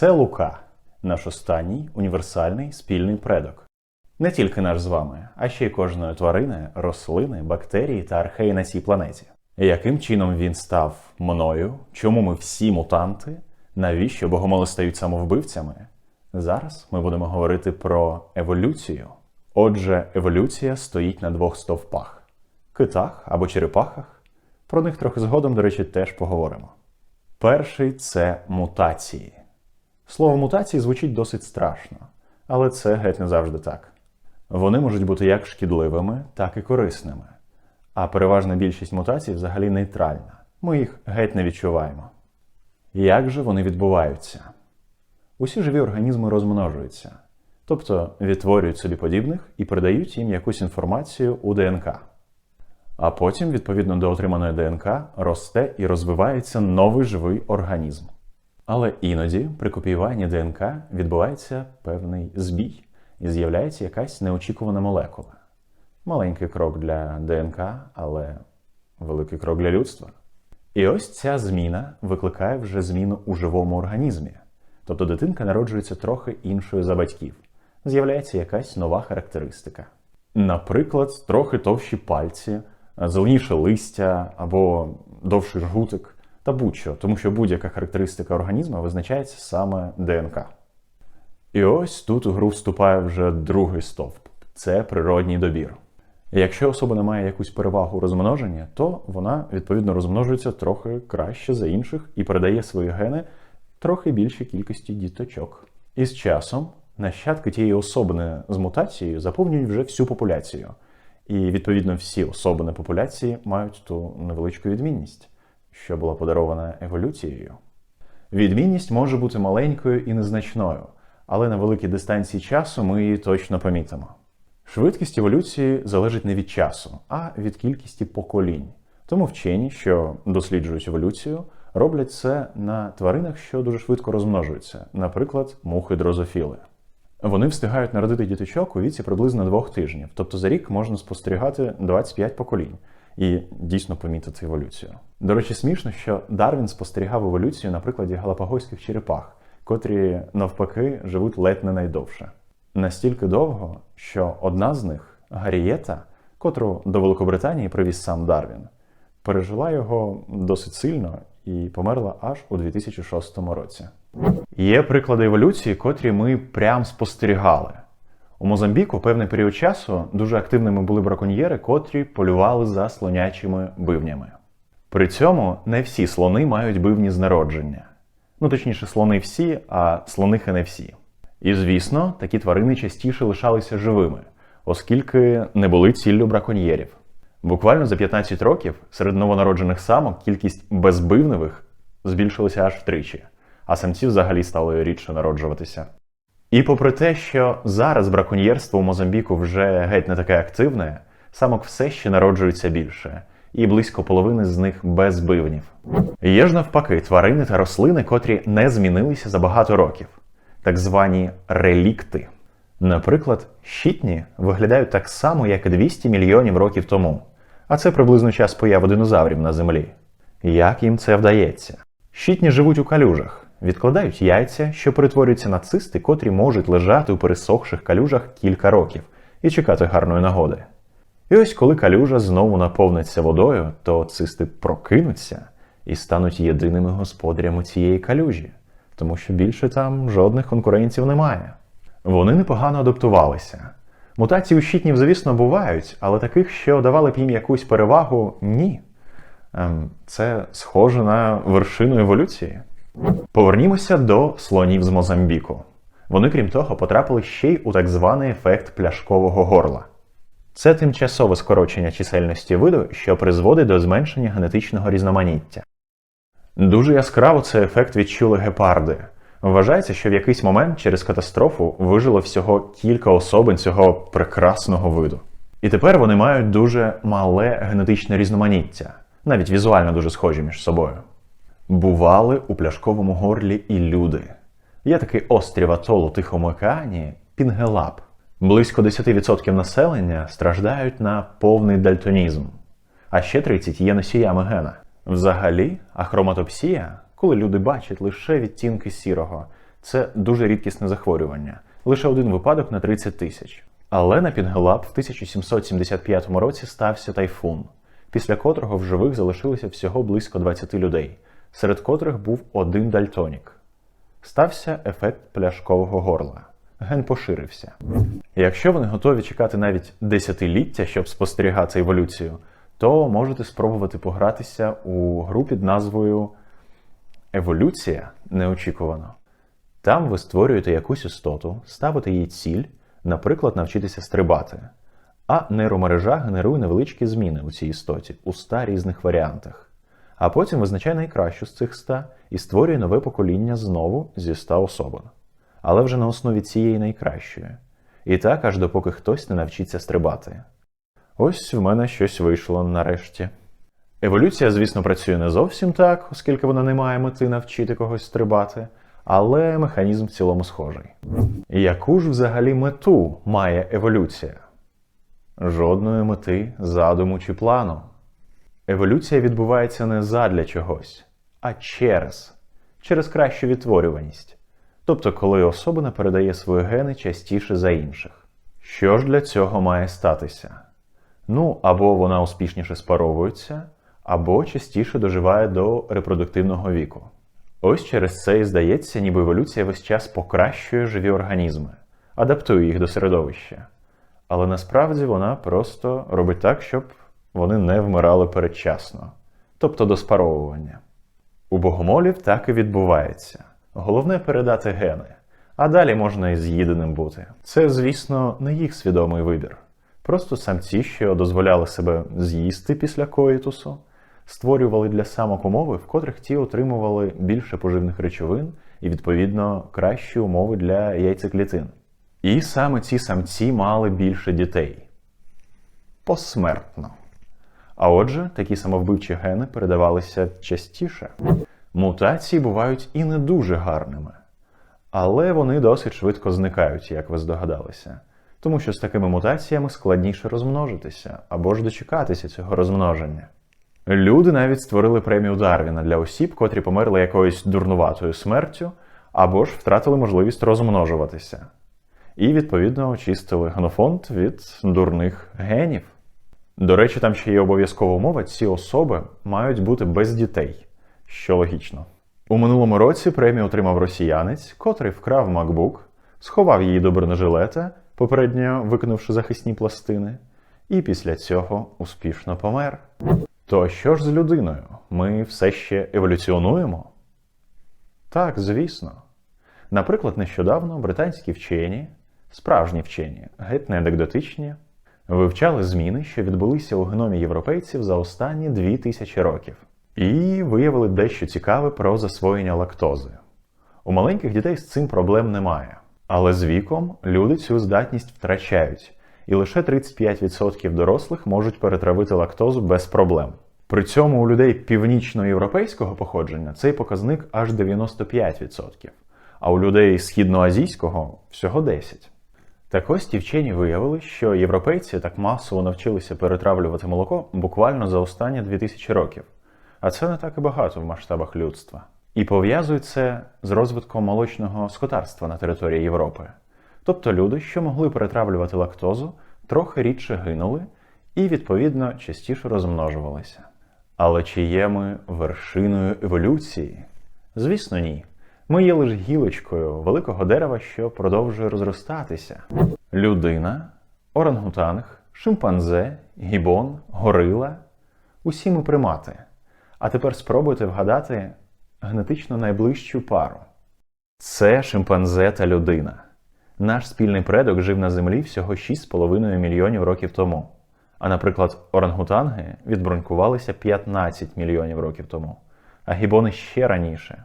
Це Лука, наш останній універсальний спільний предок. Не тільки наш з вами, а ще й кожної тварини, рослини, бактерії та археї на цій планеті. Яким чином він став мною? Чому ми всі мутанти? Навіщо богомоли стають самовбивцями? Зараз ми будемо говорити про еволюцію. Отже, еволюція стоїть на двох стовпах китах або черепахах. Про них трохи згодом, до речі, теж поговоримо. Перший це мутації. Слово мутації звучить досить страшно, але це геть не завжди так. Вони можуть бути як шкідливими, так і корисними. А переважна більшість мутацій взагалі нейтральна. Ми їх геть не відчуваємо. Як же вони відбуваються? Усі живі організми розмножуються, тобто відтворюють собі подібних і передають їм якусь інформацію у ДНК. А потім, відповідно до отриманої ДНК, росте і розвивається новий живий організм. Але іноді при копіюванні ДНК відбувається певний збій і з'являється якась неочікувана молекула. Маленький крок для ДНК, але великий крок для людства. І ось ця зміна викликає вже зміну у живому організмі. Тобто дитинка народжується трохи іншою за батьків. З'являється якась нова характеристика. Наприклад, трохи товщі пальці, зеленіше листя або довший жгутик та будь-що, тому що будь-яка характеристика організму визначається саме ДНК. І ось тут у гру вступає вже другий стовп це природній добір. Якщо особа не має якусь перевагу розмноження, то вона відповідно розмножується трохи краще за інших і передає свої гени трохи більшій кількості діточок. І з часом нащадки тієї особини з мутацією заповнюють вже всю популяцію. І відповідно всі особини популяції мають ту невеличку відмінність, що була подарована еволюцією. Відмінність може бути маленькою і незначною, але на великій дистанції часу ми її точно помітимо. Швидкість еволюції залежить не від часу, а від кількості поколінь. Тому вчені, що досліджують еволюцію, роблять це на тваринах, що дуже швидко розмножуються, наприклад, мухи дрозофіли. Вони встигають народити діточок у віці приблизно двох тижнів, тобто за рік можна спостерігати 25 поколінь і дійсно помітити еволюцію. До речі, смішно, що Дарвін спостерігав еволюцію на прикладі галапагойських черепах, котрі навпаки живуть ледь не найдовше. Настільки довго, що одна з них, Гарієта, котру до Великобританії привіз сам Дарвін, пережила його досить сильно і померла аж у 2006 році. Є приклади еволюції, котрі ми прям спостерігали. У Мозамбіку певний період часу дуже активними були браконьєри, котрі полювали за слонячими бивнями. При цьому не всі слони мають бивні з народження. Ну, точніше, слони всі, а слонихи не всі. І звісно, такі тварини частіше лишалися живими, оскільки не були ціллю браконьєрів. Буквально за 15 років серед новонароджених самок кількість безбивневих збільшилася аж втричі, а самці взагалі стали рідше народжуватися. І попри те, що зараз браконьєрство у Мозамбіку вже геть не таке активне, самок все ще народжується більше, і близько половини з них без бивнів. Є ж навпаки тварини та рослини, котрі не змінилися за багато років, так звані релікти. Наприклад, щитні виглядають так само, як і 200 мільйонів років тому, а це приблизно час появи динозаврів на землі. Як їм це вдається? Щитні живуть у калюжах, відкладають яйця, що перетворюються на цисти, котрі можуть лежати у пересохших калюжах кілька років і чекати гарної нагоди. І ось коли калюжа знову наповниться водою, то цисти прокинуться і стануть єдиними господарями цієї калюжі, тому що більше там жодних конкурентів немає. Вони непогано адаптувалися. Мутації у щитнів, звісно, бувають, але таких, що давали б їм якусь перевагу, ні. Ем, Це схоже на вершину еволюції. Повернімося до слонів з Мозамбіку. Вони, крім того, потрапили ще й у так званий ефект пляшкового горла. Це тимчасове скорочення чисельності виду, що призводить до зменшення генетичного різноманіття. Дуже яскраво цей ефект відчули гепарди. Вважається, що в якийсь момент через катастрофу вижило всього кілька особин цього прекрасного виду. І тепер вони мають дуже мале генетичне різноманіття, навіть візуально дуже схожі між собою. Бували у пляшковому горлі і люди. Є такий острів атолу Тихому океані Пінгелап. Близько 10% населення страждають на повний дальтонізм, а ще 30 є носіями гена. Взагалі, ахроматопсія, коли люди бачать лише відтінки сірого, Це дуже рідкісне захворювання, лише один випадок на 30 тисяч. Але на Пінгелап в 1775 році стався тайфун, після котрого в живих залишилося всього близько 20 людей, серед котрих був один дальтонік. Стався ефект пляшкового горла. Ген поширився. Якщо ви не готові чекати навіть десятиліття, щоб спостерігати еволюцію, то можете спробувати погратися у гру під назвою Еволюція неочікувано. Там ви створюєте якусь істоту, ставите їй ціль, наприклад, навчитися стрибати. А нейромережа генерує невеличкі зміни у цій істоті у 100 різних варіантах. А потім визначає найкращу з цих 100 і створює нове покоління знову зі 100 особин. Але вже на основі цієї найкращої. І так аж допоки хтось не навчиться стрибати. Ось в мене щось вийшло нарешті. Еволюція, звісно, працює не зовсім так, оскільки вона не має мети навчити когось стрибати, але механізм в цілому схожий. Яку ж взагалі мету має еволюція? Жодної мети, задуму чи плану. Еволюція відбувається не задля чогось, а через, через кращу відтворюваність. Тобто, коли особина передає свої гени частіше за інших. Що ж для цього має статися? Ну, або вона успішніше спаровується, або частіше доживає до репродуктивного віку. Ось через це і здається, ніби еволюція весь час покращує живі організми, адаптує їх до середовища. Але насправді вона просто робить так, щоб вони не вмирали передчасно, тобто до спаровування. У богомолів так і відбувається. Головне передати гени, а далі можна і з'їденим бути. Це, звісно, не їх свідомий вибір. Просто самці, що дозволяли себе з'їсти після коїтусу, створювали для самок умови, в котрих ті отримували більше поживних речовин і, відповідно, кращі умови для яйцеклітин. І саме ці самці мали більше дітей. Посмертно. А отже, такі самовбивчі гени передавалися частіше. Мутації бувають і не дуже гарними, але вони досить швидко зникають, як ви здогадалися. Тому що з такими мутаціями складніше розмножитися або ж дочекатися цього розмноження. Люди навіть створили премію Дарвіна для осіб, котрі померли якоюсь дурнуватою смертю, або ж втратили можливість розмножуватися. І, відповідно, очистили генофонд від дурних генів. До речі, там ще є обов'язкова умова, ці особи мають бути без дітей, що логічно. У минулому році премію отримав росіянець, котрий вкрав MacBook, сховав її до бронежилета, попередньо викинувши захисні пластини, і після цього успішно помер. То що ж з людиною? Ми все ще еволюціонуємо? Так, звісно. Наприклад, нещодавно британські вчені, справжні вчені, геть не анекдотичні, вивчали зміни, що відбулися у геномі європейців за останні 2000 років, і виявили дещо цікаве про засвоєння лактози. У маленьких дітей з цим проблем немає, але з віком люди цю здатність втрачають, і лише 35% дорослих можуть перетравити лактозу без проблем. При цьому у людей північноєвропейського походження цей показник аж 95%, а у людей східноазійського всього 10%. Так ось ті вчені виявили, що європейці так масово навчилися перетравлювати молоко буквально за останні 2000 років. А це не так і багато в масштабах людства. І пов'язують це з розвитком молочного скотарства на території Європи. Тобто люди, що могли перетравлювати лактозу, трохи рідше гинули і, відповідно, частіше розмножувалися. Але чи є ми вершиною еволюції? Звісно, ні. Ми є лише гілочкою великого дерева, що продовжує розростатися. Людина, орангутанг, шимпанзе, гібон, горила усі ми примати. А тепер спробуйте вгадати генетично найближчу пару. Це шимпанзе та людина. Наш спільний предок жив на землі всього 6,5 мільйонів років тому. А, наприклад, орангутанги відбронькувалися 15 мільйонів років тому, а гібони ще раніше.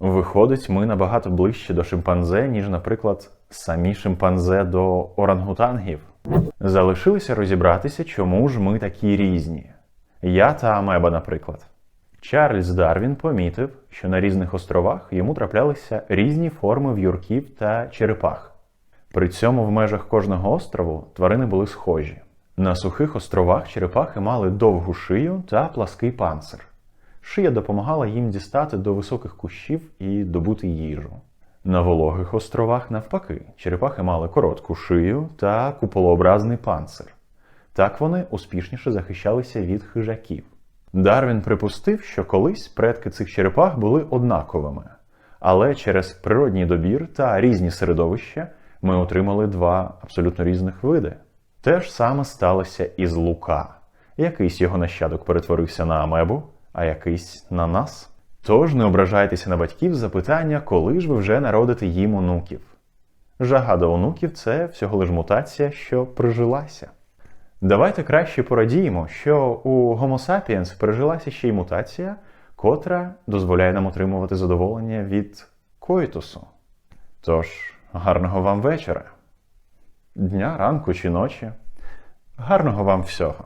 Виходить, ми набагато ближче до шимпанзе, ніж, наприклад, самі шимпанзе до орангутангів. Залишилося розібратися, чому ж ми такі різні. Я та Амеба, наприклад. Чарльз Дарвін помітив, що на різних островах йому траплялися різні форми в'юрків та черепах. При цьому в межах кожного острову тварини були схожі. На сухих островах черепахи мали довгу шию та плаский панцир. Шия допомагала їм дістати до високих кущів і добути їжу. На вологих островах, навпаки, черепахи мали коротку шию та куполообразний панцир. Так вони успішніше захищалися від хижаків. Дарвін припустив, що колись предки цих черепах були однаковими, але через природній добір та різні середовища ми отримали два абсолютно різних види. Те ж саме сталося і з Лука. Якийсь його нащадок перетворився на амебу, а якийсь на нас. Тож не ображайтеся на батьків з запитання, коли ж ви вже народите їм онуків. Жага до онуків це всього лиш мутація, що прижилася. Давайте краще порадіємо, що у Homo sapiens пережилася ще й мутація, котра дозволяє нам отримувати задоволення від коїтусу. Тож, гарного вам вечора, дня, ранку чи ночі. Гарного вам всього!